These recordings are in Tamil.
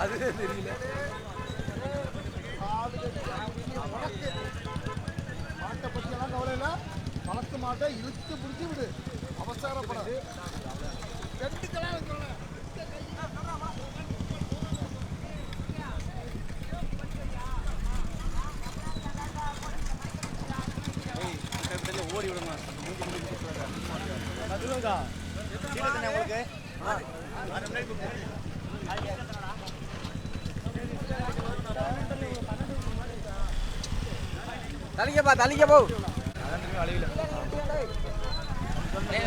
அதுவே தெரியல. உனக்கு மாட்டை பற்றியெல்லாம் கவலை இல்லை வளர்த்து மாட்டை இழுத்து பிடிச்சி விடு அவசரப்படாது ரெண்டுக்கெல்லாம் வைக்கணும் ஓடி விடுமா உங்களுக்கு தலிங்கப்பா தலிங்க போ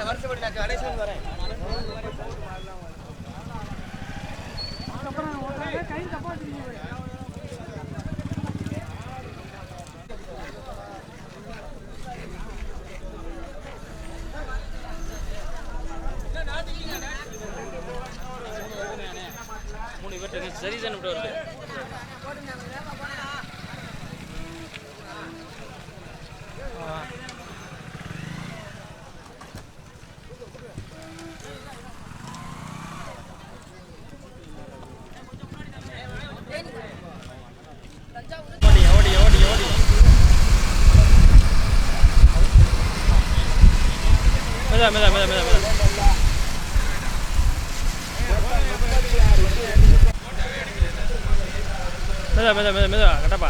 வருஷப்பட்டு மெதா மெதா மெதா மெதா கட்டப்பா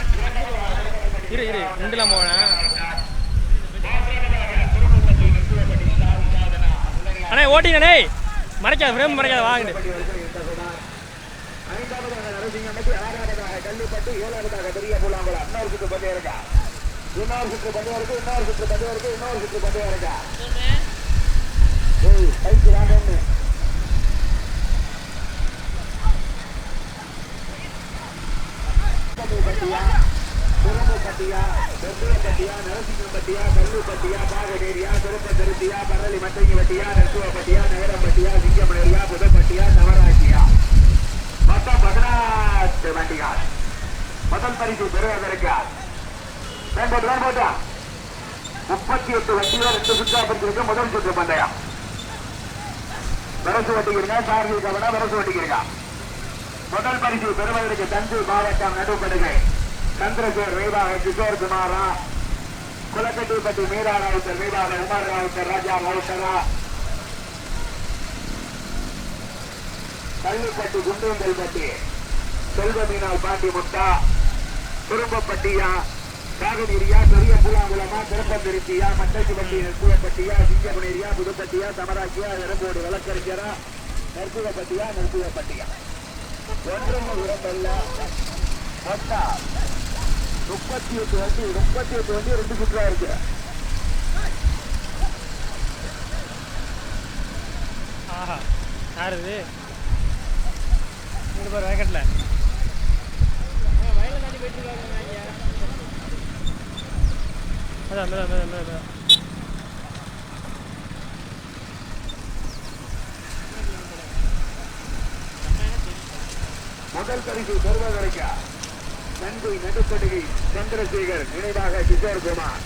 இரு இரு ரெண்டுலாம் போவேன் அண்ணே ஓட்டிங்கண்ணே மறைக்காத ஃப்ரேம் மறைக்காத வாங்கிட்டு ஏழாவதாக இன்னொரு சுற்று பந்தயம் இருக்கா இன்னொரு சுற்று பந்தயம் இருக்கு இன்னொரு சுற்று பந்தயம் இருக்கு இன்னொரு சுற்று பந்தயம் இருக்கா பட்டியா குரம்பு பட்டியா வெப்பைய பட்டியா நரசிங்கம் பட்டியா கல்லு பட்டியா பாகடேரியா திருப்ப திருத்தியா பரளி மட்டங்கி பட்டியா நெசுவ பட்டியா நகரம் பட்டியா சிங்கமணேரியா புதப்பட்டியா நவராட்சியா மொத்தம் பதினாறு வண்டிகள். முதல் பரிசு பெறுவதற்கார் வேண்டோட்டு போட்டா முப்பத்தி எட்டு வண்டிகள் ரெண்டு சுற்றா பிரிச்சிருக்கு முதல் சுற்று பந்தயம். வரசு வட்டிக்கிறீங்க சாரதி கவனா வரசு வட்டிக்கிறீங்க முதல் பரிசு பெறுவதற்கு தஞ்சை மாவட்டம் நடுப்படுகிறேன் சந்திரசேர் வீராக கிஷோர் குமாரா குலக்கட்டிப்பட்டி மீரா ராவுத்தர் வீராக உமர் ராவுத்தர் ராஜா மௌசரா கள்ளிப்பட்டி குண்டுங்கல் பட்டி செல்வமீனால் பாண்டி முட்டா குடும்பப்பட்டியா காவிரியா பெரிய பூலாங்குளமா திருப்பந்திருச்சியா மட்டச்சிப்பட்டி நெற்குவப்பட்டியா சிங்கமனேரியா புதுப்பட்டியா தமராட்சியா எறும்போடு வழக்கறிஞரா நெற்குவப்பட்டியா நெற்குவப்பட்டியா ஒன்றும் உரம்பல்ல மொத்தா. முப்பத்தி எட்டு வண்டி முப்பத்தி எட்டு வண்டி ரெண்டு சுற்றா இருக்கு. ஆஹா யார் இது? மூணு பேர் வேக்கட்டில் அதான் மேதான் மேதான் முதல் பரிசு பெறுவதற்கு நன்கு நடுக்கடுகை சந்திரசேகர் நினைவாக கிஷோர் குமார்.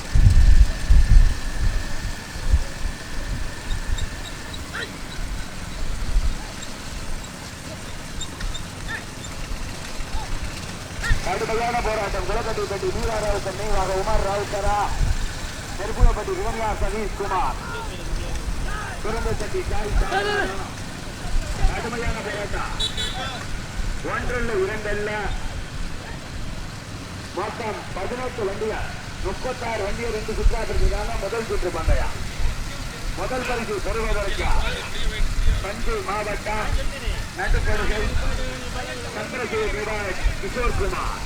கடுமையான போராட்டம். குலக்கட்டைப்பட்டி வீராராவ் சென்னைவாக உமர் ராவுக்கரா. நெருப்புலப்பட்டி விமன்யா சதீஷ்குமார் குரம்பச்சட்டி காய் கடுமையான போராட்டம். ஒன்றல்ல இரண்டல்ல. மொத்தம் பதினெட்டு வண்டியா? முப்பத்தாறு வண்டியை? ரெண்டு சுற்றா இருந்ததால முதல் சுற்று பந்தயம் முதல் பரிசு பெறுவதற்கு? தஞ்சை மாவட்டம் நடுப்படுகை சந்திரசேகர் மீராஜ் கிஷோர் குமார்.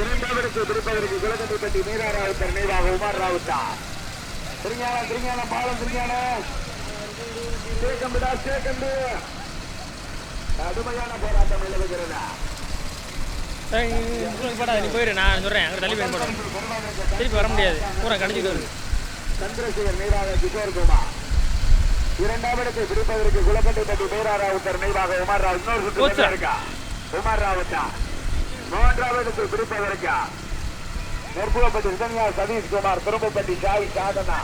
இரண்டாவதுக்கு திருப்பதற்கு குலக்கட்டிப்பட்டி மீரா ராவுத்தர் நினைவாக உமர் ராவுத்தா. திருஞானம் திருஞானம் பாலம் திருஞானம். சேகம்பு. கடுமையான போராட்டம் நிலவுகிறதா. ஏய், நீ போடாத நீ போயிடு நான் சொல்கிறேன் அங்கே தள்ளி போய் போடுறேன் திருப்பி வர முடியாது பூரா கடிச்சிட்டு வருது சந்திரசேகர் நீராக கிஷோர் குமார் இரண்டாம் இடத்தை பிடிப்பதற்கு குலக்கட்டைப்பட்டி மீராராவுத்தர் நீராக உமர் ராவ் இன்னொரு சுற்று இருக்கா உமர் ராவுத்தா மூன்றாம் மூன்றாவது பிடிப்பதற்கு நெற்புவப்பட்டி சுதன்யா சதீஷ்குமார் திரும்பப்பட்டி சாய் சாதனா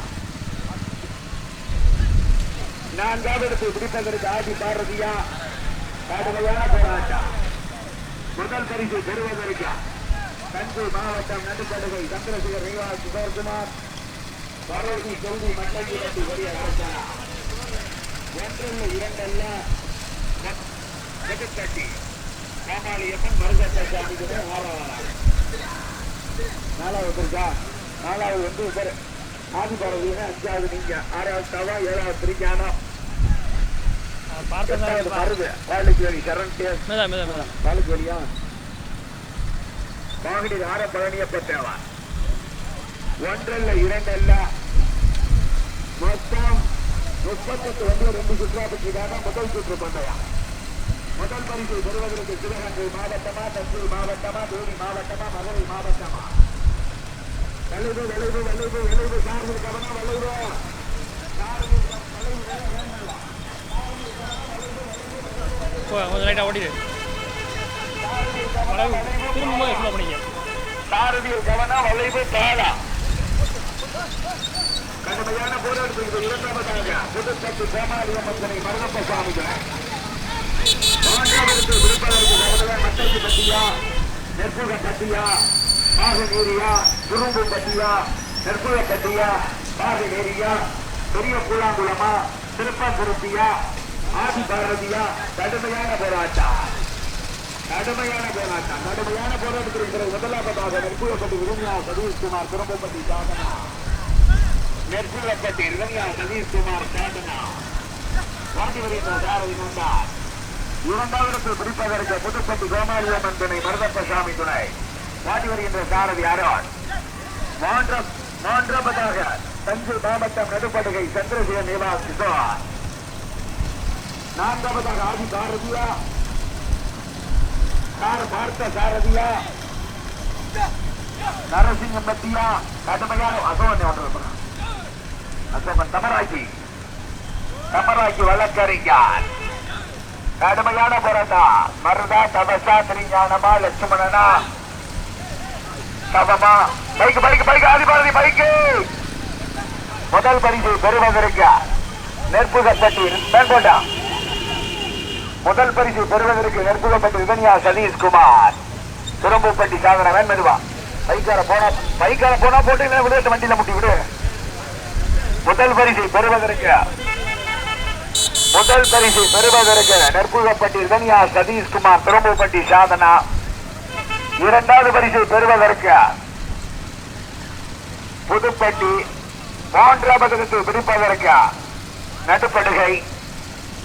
நான்காவது பிடிப்பதற்கு ஆதி பாரதியா கடுமையான போராட்டம் முதல் பரிசு பெறுவதற்கு தஞ்சை மாவட்டம் நடுக்கடுகை சந்திரசேகர் ரேவா சுதர்குமார். பரோசி தொகுதி மண்டலி இரண்டு வரிய அரசாணா ஒன்றல்ல இரண்டல்ல. நெடுக்கட்டி ராமாளியம்மன் மருகட்ட சாமிக்கு ஆறாவது நாலாவது இருக்கா நாலாவது வந்து ஆதி பரவீங்க அஞ்சாவது நீங்க. ஆறாவது தவா ஏழாவது திருஞானம் சரண் டேஸ் மேதா மேதா மேதா வாழைக்கேரியா வாகனி ஆர பழனியப்பட்டவா ஒன்றல்ல இரண்டல்ல. மொத்தம் முப்பத்தெட்டு வந்து ரெண்டு சுற்றுலாப்பட்டிக்காக முதல் சுற்று பண்ணையா முதல் பரிசு பெறுவதற்கு சிவகங்கை மாவட்டமா தஞ்சை மாவட்டமா தேனி மாவட்டமா மதுரை மாவட்டமா? வளைவு வளைவு வளைவு வளைவு. சார்பில் கவனம்? வளைவு. சார்பில் வளைவு வேண்டாம் போ கொஞ்சம் லைட்டாக ஓடிடு. அளவு பண்ணிக்க. சாரதியில் கவனம் வளைவு தாளா? கடுமையான போராட்டத்திற்கு இரண்டாவதாக புதுப்பட்டு கோமாளியம்மனை மருதப்ப சுவாமிகள். விருப்பதற்கு பட்டியா நெற்புக பட்டியா பாக துரும்பு பட்டியா நெற்புக பட்டியா பெரிய கூழாங்குளமா திருப்பங்குருத்தியா ஆதி பாரதியா கடுமையான போராட்டம். கடுமையான போராட்டம். கடுமையான போராட்டத்திற்கு பிறகு முதலாவதாக நெற்புகப்பட்டி விரும்பியா சதீஷ்குமார் திரும்பப்பட்டி சாதனா. நெற்புகப்பட்டி விரும்பியா சதீஷ்குமார் சாதனா. வாங்கி வருகின்ற சாரதி நந்தார் இரண்டாவது பிடிப்பதற்கு புதுப்பட்டி கோமாரியம்மன் துணை மருதப்ப சாமி துணை. வாடி வருகின்ற சாரதி அருண் மூன்ற மூன்றாவதாக தஞ்சை மாவட்டம் நடுப்படுகை சந்திரசேகர் நிவாஸ் கிஷோர். நான்காவதாக ஆதி சாரதியா? சார பார்த்த சாரதியா? நரசிங்க பத்தியா கடுமையான அசோகன் ஒன்று அசோகன் தமராக்கி தமராக்கி வழக்கறிஞர். கடுமையான போராட்டம் மருதா தபசா திருஞானமா லட்சுமணனா? தபமா? பைக்கு பைக்கு பைக்கு ஆதிபாரதி பைக்கு! முதல் பரிசு பெறுவதற்கு நெற்புகப்பட்டி மேற்கொண்டா முதல் பரிசு பெறுவதற்கு நெற்புகப்பட்டி விபனியா சதீஷ்குமார். துறம்புப்பட்டி சாதன வேண்மெதுவா பைக்கார போனா பைக்கார போனா போட்டு இல்லை வண்டியில முட்டி விடு. முதல் பரிசு பெறுவதற்கு முதல் பரிசு பெறுவதற்கு நெற்புகப்பட்டி விதன்யா சதீஷ்குமார் துறம்புப்பட்டி சாதனா. இரண்டாவது பரிசு பெறுவதற்கு புதுப்பட்டி. மூன்றாவதற்கு பிடிப்பதற்கு நடுப்படுகை.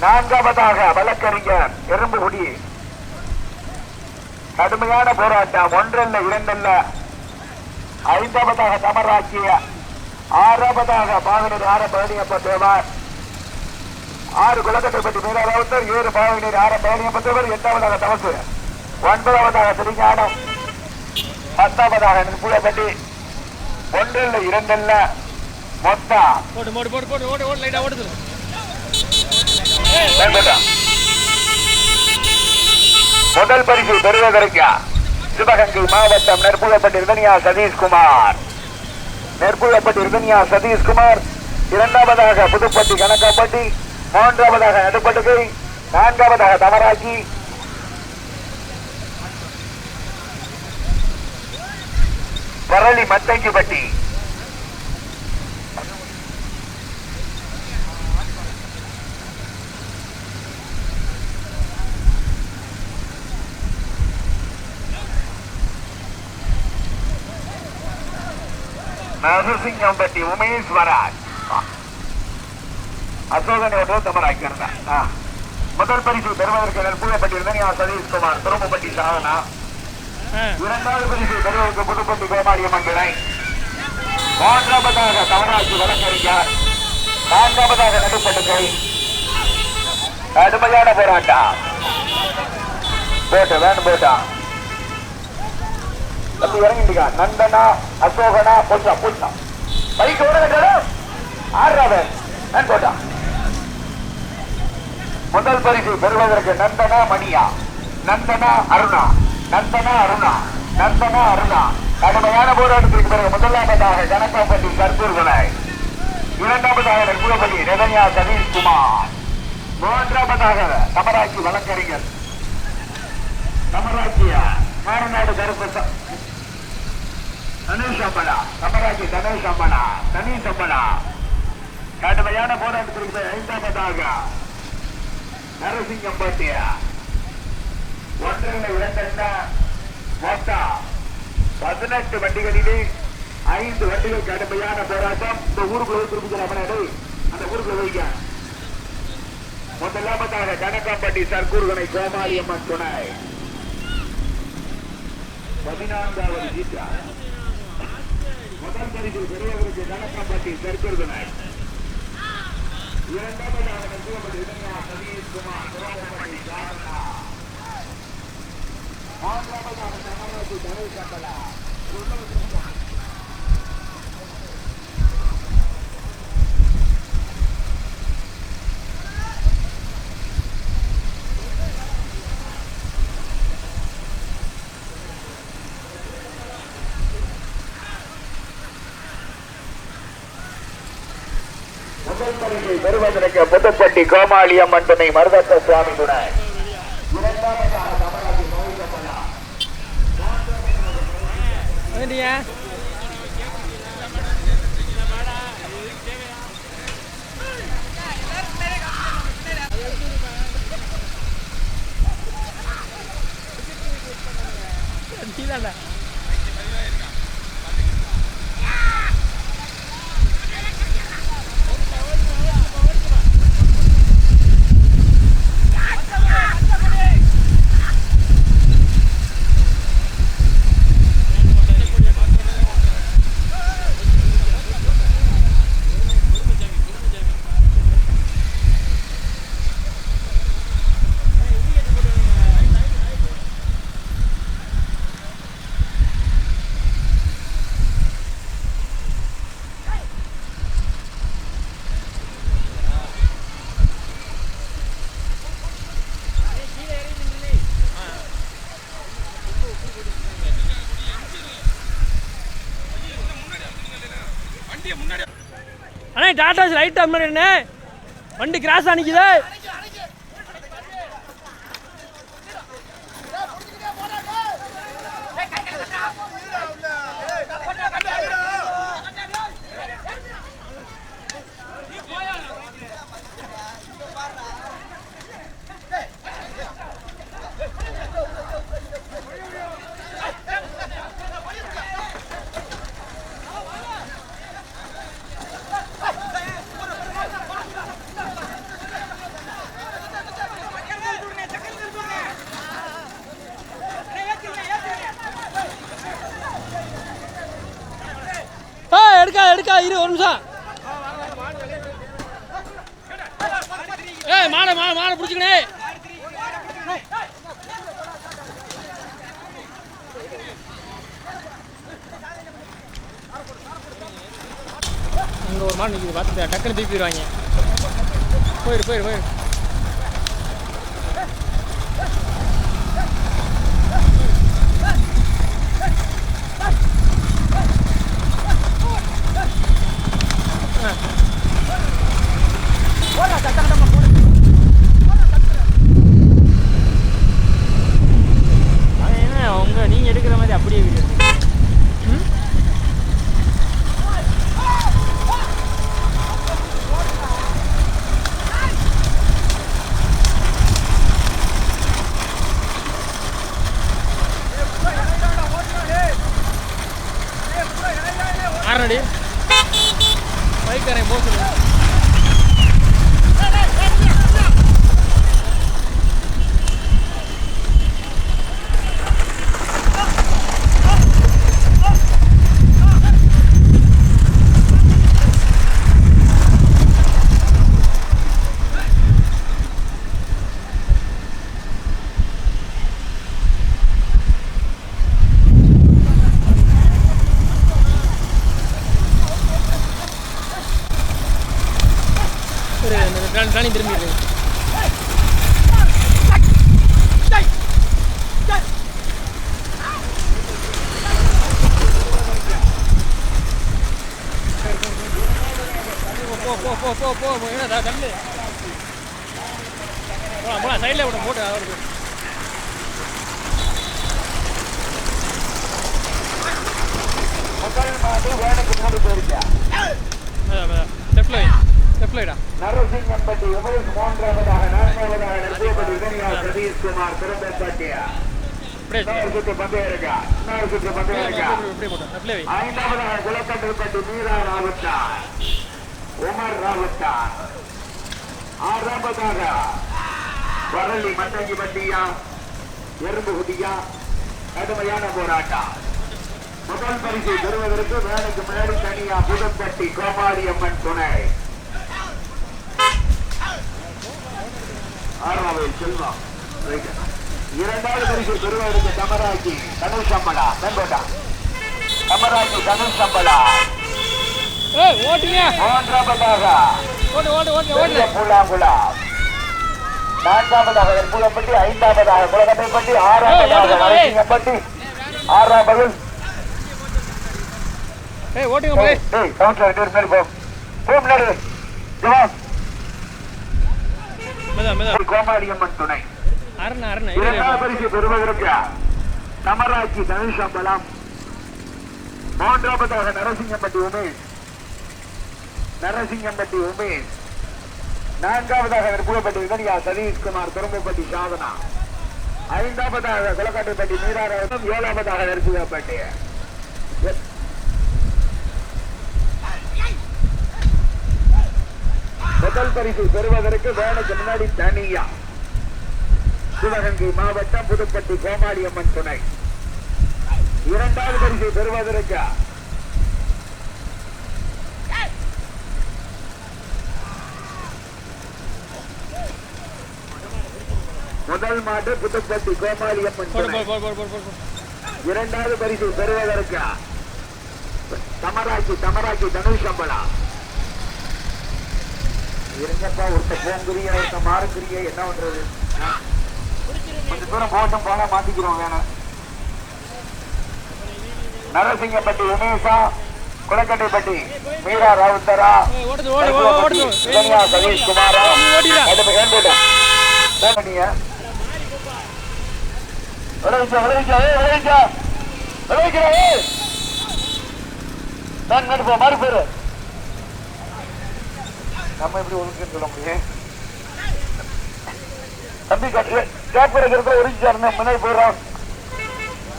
நான்காவதாக வழக்கறிஞர் எறும்புகுடி. கடுமையான போராட்டம் ஒன்றல்ல இரண்டல்ல. ஐந்தாவதாக தமராக்கிய ஆறாவதாக பாகனூர் ஆர பழனியப்ப தேவார். ஆறு குலக்கட்டைப்பட்டி பேராளர் ஏழு பாகனூர் ஆர பழனியப்ப தேவர் எட்டாவதாக தமசு. ஒன்பதாவதாக திருஞானம். பத்தாவதாக நிற்புலப்பட்டி ஒன்றல்ல இரண்டல்ல. மொத்தம். போடு போடு போடு போடு ஓடு ஓடு லைட்டா ஓடுது. முதல் பரிசு பெறுவதற்கு சிவகங்கை மாவட்டம் நெற்புலப்பட்டி இருதனியா சதீஷ்குமார். நெற்புலப்பட்டி இருதனியா சதீஷ்குமார். இரண்டாவதாக புதுப்பட்டி கணக்காப்பட்டி மூன்றாவதாக நடுப்பட்டுகை நான்காவதாக தமராக்கி பரளி மத்தங்கிப்பட்டி நரசிங்கம்பட்டி உமேஸ்வராஜ் அசோகனை ஒன்று தமராக்கிறதா முதல் பரிசு பெறுவதற்கு நெற்புகப்பட்டி இருந்தனியா சதீஷ்குமார் துரும்பப்பட்டி சாதனா. இரண்டாவது பரிசு பெறுவதற்கு புதுப்பட்டி கோமாளியம்மன் துணை மூன்றாவதாக தவறாட்சி வழக்கறிஞர். நான்காவதாக நடுப்பட்டுக்கை. கடுமையான போராட்டம். போட்டு வேணும் போட்டா. அப்படி இறங்கிட்டுக்கா நந்தனா அசோகனா போச்சா போச்சா பைக் ஓட போட்டா. முதல் பரிசு பெறுவதற்கு நந்தனா மணியா. நந்தனா அருணா. நந்தனா அருணா. நந்தனா அருணா. கடுமையான போராட்டத்திற்கு பிறகு முதலாவதாக கணக்காப்பட்டி கற்பூர் விநாய் இரண்டாவதாக நெற்புலப்பள்ளி ரெவன்யா சதீஷ் குமார் மூன்றாவதாக தமராட்சி வழக்கறிஞர். தமராட்சியா மாரநாடு கருப்பு தனுஷ் அம்மனா கமராஜி தனுஷ் அம்மனா தனீஷ் அம்மனா கடுமையான போராட்டத்திற்கு ஐந்தாவதாக நரசிங்கம் பாட்டியா. ஒன்றில் இரண்டெண்ண மொத்தம் பதினெட்டு வண்டிகளிலே ஐந்து வண்டிகள் கடுமையான போராட்டம். இந்த ஊருக்குள்ள திருப்பிக்கிறாங்க அந்த ஊருக்குள்ள வைக்க முதலாவதாக கணக்காம்பட்டி சர்க்கூர்கனை கோமாளி அம்மன் துணை. பதினான்காவது சீட்டா. முதல் பரிசு பெரியவருக்கு கணக்காம்பட்டி சர்க்கூர்கனை இரண்டாவதாக நெஞ்சுவப்பட்டி இளைஞா சதீஷ்குமார் திருவாரூர்பட்டி சாரணா மூன்றாவதாக தமிழகத்து தமிழ் கட்டளா முதல் பரிசை பெறுவதற்கு புதுப்பட்டி கோமாளி அம்மன் துணை மருதத்த சுவாமி துணை. இரண்டாவதாக அண்ணே டாட்டாஸ் ரைட் முன்னாடி என்ன வண்டி கிராஸ் அணிக்குது எடுக்கா ஏய் மாடை மாடை மாடை பிடிச்சிக்கணே அங்கே ஒரு மாடு நிற்கிது பார்த்து டக்குன்னு திருப்பிடுவாங்க போயிரு போயிரு. போயிரு அது என்ன உங்கள் நீங்கள் எடுக்கிற மாதிரி அப்படியே வீடு ராணி திரும்பிடு போ போ போ போ போ என்ன தள்ளு போலாம் போலாம் சைடில் விட போட்டு அவருக்கு முதல் வை லெஃப்ட்லைடா நரசிங் என்பது உமேஷ் மூன்றாவதாக நான்காவதாக நடத்தியபடி இளைஞர் பிரதீஷ் குமார் திறம்பேட்டாட்டியா ஐந்தாவதாக குலக்கட்டுப்பட்டு மீரா பட்டியா எறும்பு குட்டியா கடுமையான போராட்டம். முதல் பரிசை பெறுவதற்கு வேலைக்கு முன்னாடி தனியா புதுப்பட்டி கோமாரி அம்மன் துணை. ஆறாம் வயல் செல்வம் இரண்டாவது பரிசு பெறுவதற்கு தமராஜி தனுஷ் சம்பளா செங்கோட்டா தமராஜி தனுஷ் சம்பளா மூன்றாவதாக புலாங்குளா நான்காவதாக வெண்புலப்பட்டி ஐந்தாவதாக குலகட்டைப்பட்டி ஆறாவதாக வரைசிங்கப்பட்டி ஆறாவது ஓட்டுங்க போய் கவுன்சிலர் மேல் போ. முன்னாடி. கோமாளியம்மன் துணை. இரண்டாவது பரிசு பெறுவதற்கு தமராட்சி தனுஷம்பலம். மூன்றாவதாக நரசிங்கம்பட்டி உமேஷ். நரசிங்கம்பட்டி உமேஷ். நான்காவதாக புகப்பட்டி விதனியா சதீஷ்குமார் துரும்பப்பட்டி சாதனா. ஐந்தாவதாக குளக்காட்டுப்பட்டி மீராராவதம் ஏழாவதாக நெருப்புகப்பட்டி முதல் பரிசு பெறுவதற்கு வேலைக்கு முன்னாடி தனியா. சிவகங்கை மாவட்டம் புதுப்பட்டி கோமாளியம்மன் துணை. இரண்டாவது பரிசை பெறுவதற்கு முதல் மாட்டு புதுப்பட்டி கோமாளியம்மன் இரண்டாவது பரிசை பெறுவதற்கு தமராக்கி தமராக்கி தனுஷ் இருங்கப்பா ஒருத்த போங்குறிய ஒருத்த மாறுக்குறிய என்ன பண்றது? ஆ? கொஞ்சம் தூரம் போட்டும் போனா மாத்திக்கிறோம் வேணும் நரசிங்கப்பட்டி உமேஷா குளக்கட்டைப்பட்டி மீரா ராவுத்தரா சதீஷ் குமாரா நீ நம்ம எப்படி ஒழுங்குன்னு சொல்ல முடியும்? தம்பி காட்டு கேப் இருக்கிறத ஒழிச்சு அருணே முன்னாடி போயிடுறான்.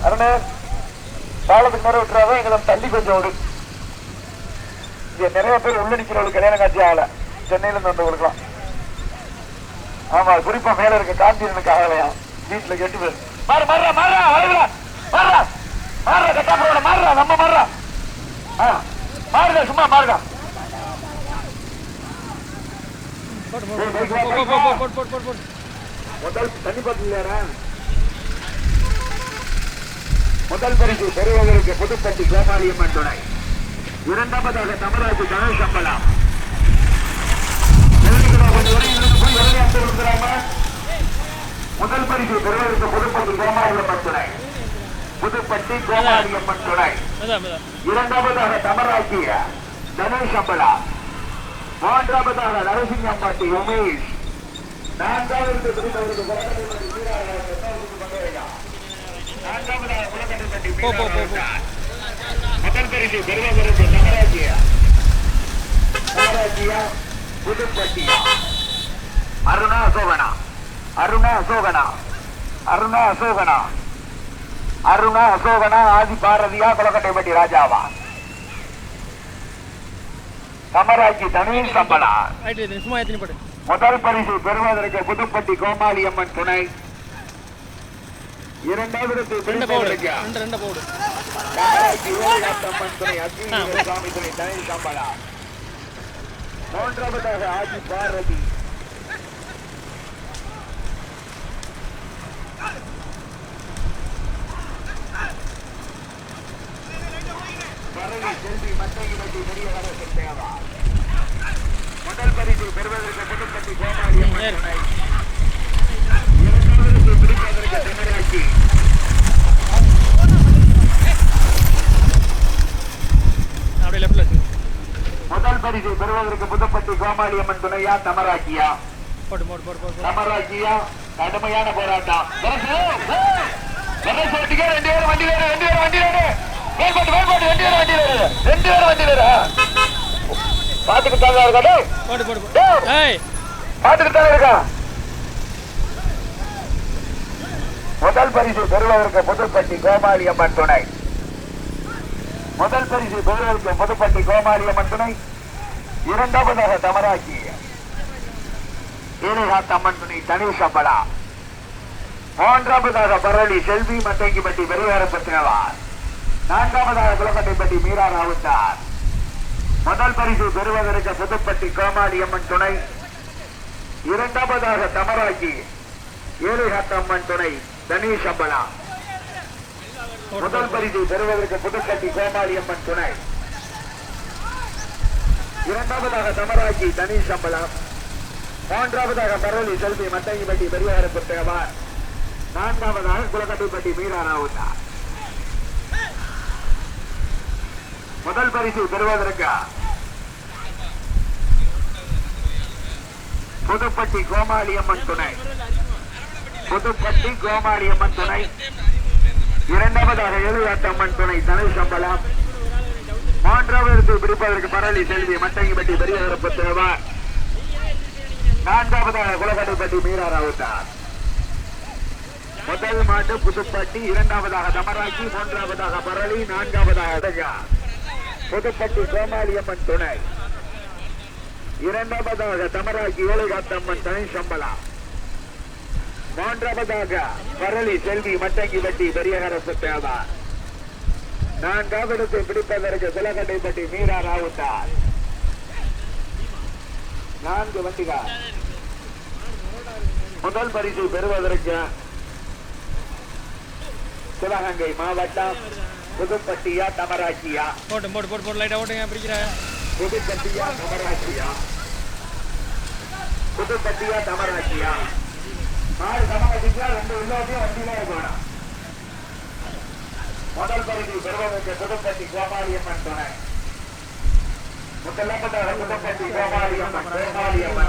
அருணே பாலத்துக்கு மேல விட்டுறாதான் எங்களை தள்ளி கொஞ்சம் விடு. இங்க நிறைய பேர் உள்ள நிக்கிறவங்களுக்கு கல்யாணம் காட்சி ஆகல. சென்னையில இருந்து வந்தவங்களுக்குலாம் ஆமா குறிப்பா மேல இருக்க காந்தியனுக்கு ஆகலையா? வீட்டுல கெட்டு பேர் மாறு மாறுறா மாறுறா அழகுடா மாறுறா மாறுறா கட்டா மாறுறா நம்ம மாறுறா ஆ சும்மா மாறுடா. போடு போடு போடு போடு போடு போடு போடு போடு முதல் தண்ணி பாட்டில் முதல் பரிசு பெறுவதற்கு புதுப்பட்டி கோமாளியம்மன் துணை. இரண்டாவதாக தமிழாட்சி கணேஷ் சம்பளம். முதல் பரிசு பெறுவதற்கு புதுப்பட்டி கோமாளியம்மன் துணை. புதுப்பட்டி கோமாளியம்மன் துணை. இரண்டாவதாக தமராக்கிய கணேஷ் அம்பலா மூன்றாவதாக நரசிங்கம் பாட்டி உமேஷ். நான்காவது முதல் பரிசு பெருமாபுரத்து நகராட்சியா நகராட்சியா புதுப்பட்டியா அருணா அசோகனா அருணா அசோகனா அருணா அசோகனா அருணா அசோகனா ஆதி பாரதியா குலக்கட்டைப்பட்டி ராஜாவா? சமராஜி தனியில் சம்பளா. முதல் பரிசு பெறுவதற்கு புதுப்பட்டி கோமாளி அம்மன் துணை இரண்டாவது மூன்றாவதாக ஆஜி பாரதி மத்திய பற்றி பெரிய வரவேற்கும் தேவா அம்மன் துணையா தமராக்கியா தமராக்கியா கடுமையான போராட்டம் ரெண்டு பேரும் வண்டி வேறு ரெண்டு பேரும் வண்டி வேறு மேல்பாட்டு மேல்பாட்டு வண்டி வேறு இருக்கா? டேய்! ஏய்! பார்த்துக்கிட்டு தான் இருக்கா? முதல் பரிசு பெறுவதற்கு புதுப்பட்டி கோமாளி அம்மன் துணை. முதல் பரிசு பெறுவதற்கு புதுப்பட்டி கோமாளி அம்மன் துணை. இரண்டாவதாக தமராக்கி ஏழைகாத்த அம்மன் துணை தனி சம்பளா மூன்றாவதாக பரளி செல்வி மத்தங்கிப்பட்டி பெருவேரப்பட்டினவார் நான்காவதாக குளக்கட்டைப்பட்டி மீரா ராவுத்தார். முதல் பரிசு பெறுவதற்கு புதுப்பட்டி கோமாளி அம்மன் துணை. இரண்டாவதாக தமராக்கி ஏழைகாத்த அம்மன் துணை தனி அம்பலா முதல் பரிசு பெறுவதற்கு புதுக்கட்டி கோமாளி அம்மன் துணை. இரண்டாவதாக தமராக்கி தனி சம்பளம் மூன்றாவதாக பரவலி செல்வி மத்தங்கிப்பட்டி பெரியவரப்பட்டவார் நான்காவதாக குலக்கட்டிப்பட்டி மீரா ராவுத்தார். முதல் பரிசு பெறுவதற்கு புதுப்பட்டி கோமாளி அம்மன் துணை. புதுப்பட்டி கோமாளியம்மன் துணை. இரண்டாவதாக எழுவாட்டு அம்மன் துணை தனி சம்பளம் மூன்றாவது பிடிப்பதற்கு பரளி செல்வி மட்டங்கிப்பட்டி பெரியவரப்பட்டவார் நான்காவதாக குலகடைப்பட்டி மீரா ராவுத்தார் முதல் மாட்டு புதுப்பட்டி இரண்டாவதாக தமராக்கி மூன்றாவதாக பரளி நான்காவதாக அடகா. புதுப்பட்டி கோமாளியம்மன் துணை. இரண்டாவதாக தமராஜி ஏழைகாத்தம்மன் தனி சம்பளம் மூன்றாவதாக பரளி செல்வி மட்டங்கிப்பட்டி பெரியகரசு தேவா. நான்காவது பிடிப்பதற்கு குலக்கட்டைப்பட்டி மீரா ராவுத்தார் நான்கு வண்டிகள் முதல் பரிசு பெறுவதற்கு சிவகங்கை மாவட்டம் புதுப்பட்டியா தமராட்சியா போட்டு போட்டு போட்டு போட்டு லைட்டாக ஓட்டுங்க பிடிக்கிற புதுப்பட்டியா தமராட்சியா புதுப்பட்டியா தமராட்சியா நாலு தமராட்சியா ரெண்டு உள்ளோட்டையும் வண்டியில இருக்கணும் முதல் பரிசு பெறுவதற்கு புதுப்பட்டி கோமாளியம்மன் துணை. முதலாவதாக புதுப்பட்டி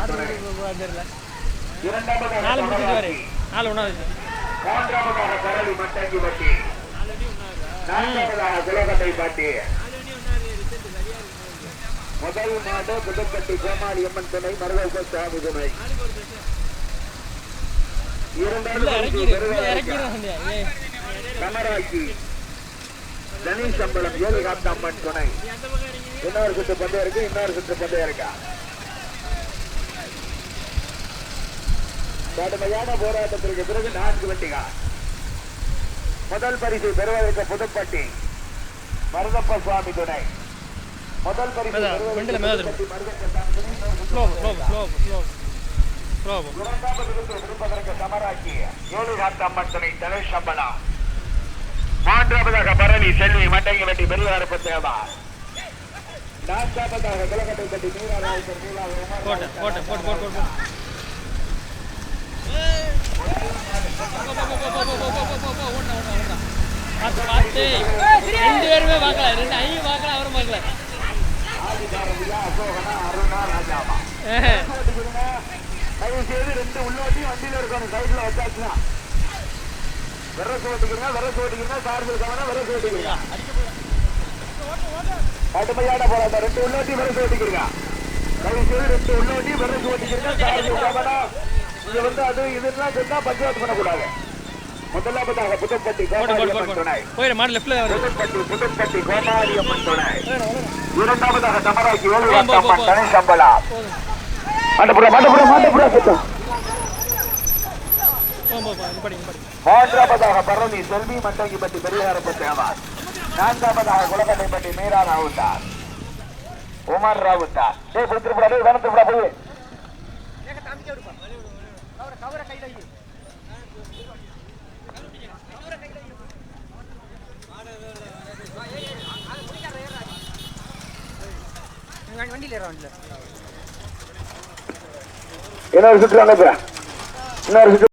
துணை. இரண்டாவதாக நாலு ஒன்றாவது மூன்றாவதாக பரளி மட்டங்கி வட்டி. நான்காவதாக குலகட்டை பாட்டி முதல் மாதம் புதுப்பட்டி கோமாளி அம்மன் துணை மருதக சுவாமி துணை கமராக்கி தனி சம்பளம் ஏழு காத்த அம்மன் துணை இன்னொரு சுற்று பந்தயம் இருக்கு இன்னொரு சுற்று பந்தயம் இருக்கா கடுமையான போராட்டத்திற்கு பிறகு நான்கு வண்டிகள் முதல் பரிசு பெறுவதற்கு புதுப்பட்டி. மருதப்ப சுவாமி துணை. முதல் பரிசு இரண்டாவது விருது ஏழு துணை. மூன்றாவதாக பரணி செல்வி மட்டைங்க வெட்டி பெரியாரப்ப தேவா நான்காவதாக குலக்கட்டை கட்டி நீலா போட்டு. ரெண்டு பேருமே பார்க்கல ரெண்டு ஐயும் பார்க்கல அவரும் பார்க்கல அசோகனா அருணா ஓட்டிக்கிறீங்க தயவு செய்து ரெண்டு உள்ளோட்டியும் வண்டியில இருக்கணும் சைட்ல வச்சாச்சுன்னா விரசு ஓட்டிக்கிறீங்க விரசு ஓட்டிக்கிறீங்க சார்ஜ் இருக்காங்கன்னா விரசு ஓட்டிக்கிறீங்க கடுமையான போராட்டம். ரெண்டு உள்ளோட்டி விரசு ஓட்டிக்கிறீங்க தயவு செய்து ரெண்டு உள்ளோட்டி விரசு ஓட்டிக்கிறீங்க சார்ஜ் இருக்காங்கன்னா இது வந்து அது இதெல்லாம் சொன்னா பஞ்சாயத்து பண்ணக்கூடாது. முதலாவதாக புதுப்பட்டி போட்டு துணை. புதுப்பட்டி புதுப்பட்டி கோமாளி அம்மன் துணை இரண்டாவதாக தமராக்கி. தனி சுத்தம் படி மூன்றாவதாக பரணி செல்வி மண்டங்கிப்பட்டி பெரியாரப்ப தேவா நான்காவதாக குலக்கட்டைப்பட்டி மீரா ராவுத்தார் உமர் ராவுத்தார் டேய் பிடிச்சிருப்பா டேய் வேணத்துப்பா போய். இன்னொரு சுற்று அனுப்புறேன் இன்னொரு சுற்று